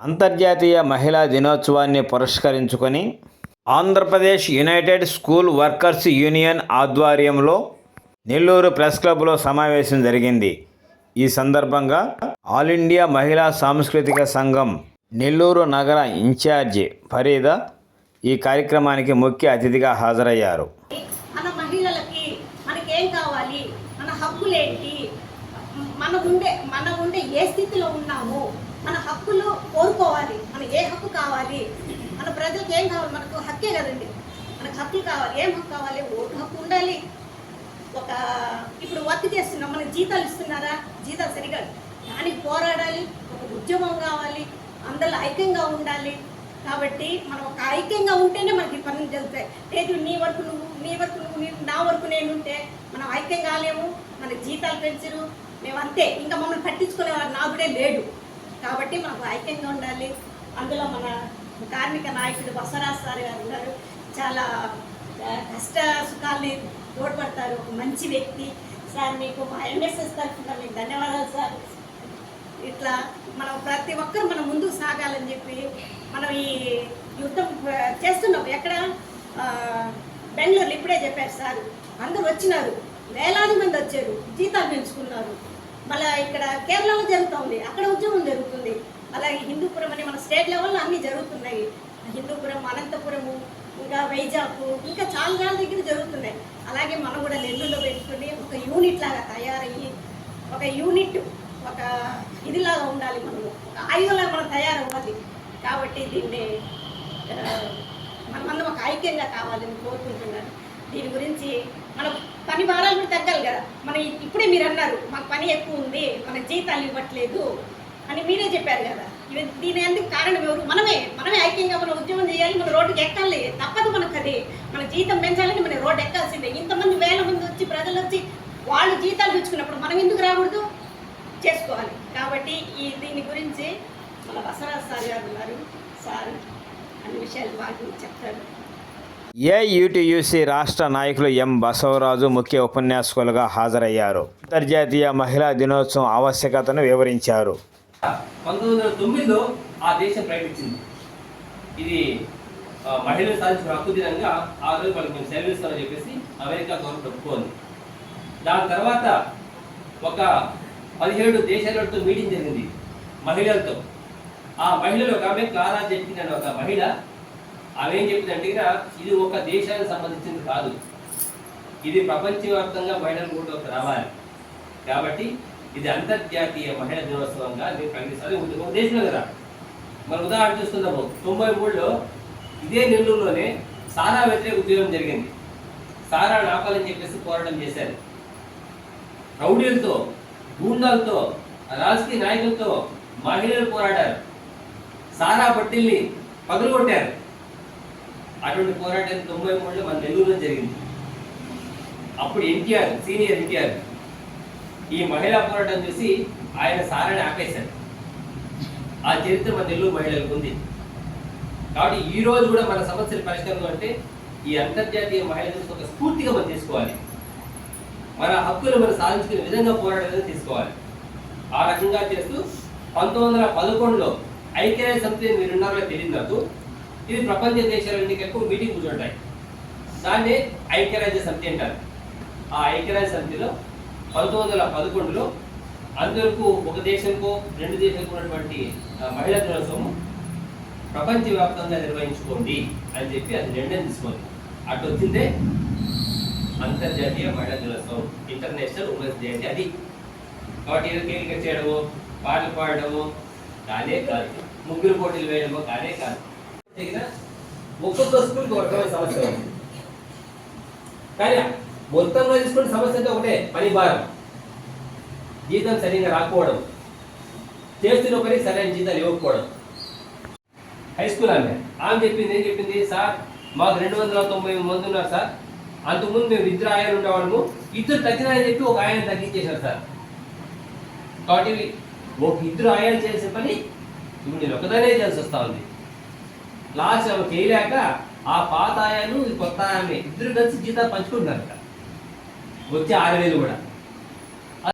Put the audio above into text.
అంతర్జాతీయ మహిళా దినోత్సవాన్ని పురస్కరించుకొని Andhra Pradesh united school workers union ఆధ్వర్యంలో నెల్లూరు ప్రెస్ క్లబ్లో సమావేశం జరిగింది. ఈ సందర్భంగా ఆల్ ఇండియా మహిళా సాంస్కృతిక సంఘం నెల్లూరు నగర ఇన్ఛార్జి ఫరీద ఈ కార్యక్రమానికి ముఖ్య అతిథిగా హాజరయ్యారు. మన మహిళలకి మనకేం కావాలి? మన హక్కులేంటి? మనకుండే ఉండే ఉండే ఏ స్థితిలో ఉన్నాము మన హక్కులు కోరుకోవాలి. మన ఏ హక్కు కావాలి? మన ప్రజలకు ఏం కావాలి? మనకు హక్కే కదండి. మనకు హక్కులు కావాలి. ఏం హక్కు కావాలి? ఓటు హక్కు ఉండాలి. ఒక ఇప్పుడు వర్క్ చేస్తున్నాం. మనకి జీతాలు ఇస్తున్నారా? జీతాలు సరిగా దానికి పోరాడాలి. ఒక ఉద్యమం కావాలి. అందరిలో ఐక్యంగా ఉండాలి. కాబట్టి మనం ఒక ఐక్యంగా ఉంటేనే మనకి పనులు జరుగుతాయి. లేదు నీ వరకు నువ్వు నీ వరకు నువ్వు నీ నా వరకు నేను ఉంటే మనం ఐక్యం కాలేము మన జీతాలు పెంచరు మేము అంతే. ఇంకా మమ్మల్ని పట్టించుకునేవారు నాకుడే లేడు. కాబట్టి మనకు ఐక్యంగా ఉండాలి. అందులో మన కార్మిక నాయకుడు బసవరాజ్ సార్ గారు ఉన్నారు. చాలా కష్ట సుఖాల్ని తోడ్పడతారు. ఒక మంచి వ్యక్తి. సార్ మీకు మా ఎంఎస్ఎస్ తరఫున మీకు ధన్యవాదాలు సార్. ఇట్లా మనం ప్రతి ఒక్కరు మనం ముందుకు సాగాలని చెప్పి మనం ఈ యుద్ధం చేస్తున్నాం ఎక్కడ బెంగళూరులో ఇప్పుడే చెప్పారు సార్. అందరూ వచ్చినారు. వేలాది మంది వచ్చారు. జీతాలు పెంచుకున్నారు. మళ్ళీ ఇక్కడ కేరళలో జరుగుతుంది. అక్కడ ఉద్యమం జరుగుతుంది. అలాగే హిందూపురం అని మన స్టేట్ లెవెల్లో అన్నీ జరుగుతున్నాయి. హిందూపురం అనంతపురము ఇంకా వైజాగ్ ఇంకా చాలా చాలా దగ్గర జరుగుతున్నాయి. అలాగే మనం కూడా నెల్లూరులో పెట్టుకుని ఒక యూనిట్ లాగా తయారయ్యి ఒక యూనిట్ ఒక ఇదిలాగా ఉండాలి మనము ఒక ఆయుధంలాగా మనం తయారవ్వాలి. కాబట్టి దీన్ని మనమందరం ఒక ఐక్యంగా కావాలని కోరుకుంటున్నాను. దీని గురించి మన పని భారాలు కూడా తగ్గాలి కదా. మన ఇప్పుడే మీరు అన్నారు మాకు పని ఎక్కువ ఉంది మన జీతాలు ఇవ్వట్లేదు అని మీరే చెప్పారు కదా. ఇవి దీని ఎందుకు కారణం ఎవరు? మనమే మనమే ఐక్యంగా మనం ఉద్యమం చేయాలి మన రోడ్డుకి ఎక్కాలి. తప్పదు మనకు అది మన జీతం పెంచాలని మన రోడ్డు ఎక్కాల్సిందే. ఇంతమంది వేల మంది వచ్చి ప్రజలు వచ్చి వాళ్ళు జీతాలు పుచ్చుకున్నప్పుడు మనం ఎందుకు రాకూడదు? చేసుకోవాలి. కాబట్టి ఈ దీని గురించి మన బసవరాజ్ సార్ గారు ఉన్నారు. సార్ అన్ని విషయాలు బాగా చెప్తారు. ఏయుటియుసి రాష్ట్ర నాయకులు ఎం బసవరాజు ముఖ్య ఉపన్యాసకులుగా హాజరయ్యారు? అంతర్జాతీయ మహిళా దినోత్సవం ఆవశ్యకతను వివరించారు. పంతొమ్మిది వందల తొమ్మిదిలో ఆ దేశం ప్రకటించింది. ఇది మహిళలు సాధించిన హక్కు దినంగా ఆ రోజు సెలవు ఇస్తామని చెప్పేసి అమెరికా గవర్నమెంట్ ఒప్పుకోంది. దాని తర్వాత ఒక పదిహేడు దేశాలతో మీటింగ్ జరిగింది మహిళలతో. ఆ మహిళలు ఒక ఆమె క్లారా జెట్కిన్ అనే ఒక మహిళ. ఆమె ఏం చెప్పిందంటే ఇది ఒక దేశానికి సంబంధించింది కాదు. ఇది ప్రపంచవ్యాప్తంగా మహిళలు కూడా రావాలి. కాబట్టి ఇది అంతర్జాతీయ మహిళా దినోత్సవంగా మేము ప్రకటిస్తాం ఒక దేశంలో కదా. మన ఉదాహరణ చూస్తున్నాము తొంభై మూడులో ఇదే నెల్లూరులోనే సారా వ్యతిరేక ఉద్యోగం జరిగింది. సారా ఆపాలని చెప్పేసి పోరాటం చేశారు. రౌడీలతో గూండాలతో రాజకీయ నాయకులతో మహిళలు పోరాడారు. సారా పట్టిల్ని పగలగొట్టారు. అటువంటి పోరాటం తొంభై మూడులో మన నెల్లూరులో జరిగింది. అప్పుడు ఎన్టీఆర్ సీనియర్ ఎన్టీఆర్ ఈ మహిళా పోరాటం చూసి ఆయన సారాన్ని ఆపేశారు. ఆ చరిత్ర మన నెల్లూరు మహిళలకు ఉంది. కాబట్టి ఈ రోజు కూడా మన సమస్యల పరిష్కారం అంటే ఈ అంతర్జాతీయ మహిళలు ఒక స్ఫూర్తిగా మనం తీసుకోవాలి. మన హక్కులు మనం సాధించుకునే విధంగా పోరాడేది తీసుకోవాలి. ఆ రకంగా చేస్తూ పంతొమ్మిది వందల పదకొండులో ఐక్యరాజ్య సమితి మీరు ఉన్నారో తెలియదు నాకు ఇది ప్రపంచ దేశాలన్నిటికీ ఎక్కువ మీటింగ్ కూర్చుంటాయి. దాన్ని ఐక్యరాజ్య సమితి అంటారు. ఆ ఐక్యరాజ్య సమితిలో పంతొమ్మిది వందల పదకొండులో అందరికీ ఒక దేశంకో రెండు దేశాలకు ఉన్నటువంటి మహిళా దినోత్సవం ప్రపంచవ్యాప్తంగా నిర్వహించుకోండి అని చెప్పి అది నిర్ణయం తీసుకోండి అటు వచ్చిందే అంతర్జాతీయ మహిళా దినోత్సవం ఇంటర్నేషనల్ ఉమెన్స్ డే అంటే అది. కాబట్టి ఏదో చేయడము పాటలు పాడడము కానే కాదు. ముగ్గురు పోటీలు వేయడము కానే కాదు. ఒక్కొక్క స్కూల్కి ఒక సమస్య ఉంది. కానీ మొత్తంగా తీసుకుంటే సమస్య అంటే ఒకటే పని భారం జీతం సరిగా రాకపోవడం. చేస్తున్న పని సరైన జీతాలు ఇవ్వకపోవడం. హై స్కూల్ ఆమె. ఆమె చెప్పింది ఏం చెప్పింది? సార్ మాకు రెండు వందల తొంభై మంది ఉన్నారు సార్. అంతకుముందు మేము ఇద్దరు ఆయన ఉండేవాళ్ళము. ఇద్దరు తగ్గినాయని చెప్పి ఒక ఆయన తగ్గించేశారు సార్. కాబట్టి ఒక ఇద్దరు ఆయన చేసే పని ఇప్పుడు నేను ఒకదానే చేసి వస్తా ఉంది. లాస్ట్ ఆమె చేయలేక ఆ పాత ఆయాను కొత్త ఆమె ఇద్దరు కలిసి జీతాలు పంచుకుంటున్నారు వచ్చే ఆరు వేలు కూడా.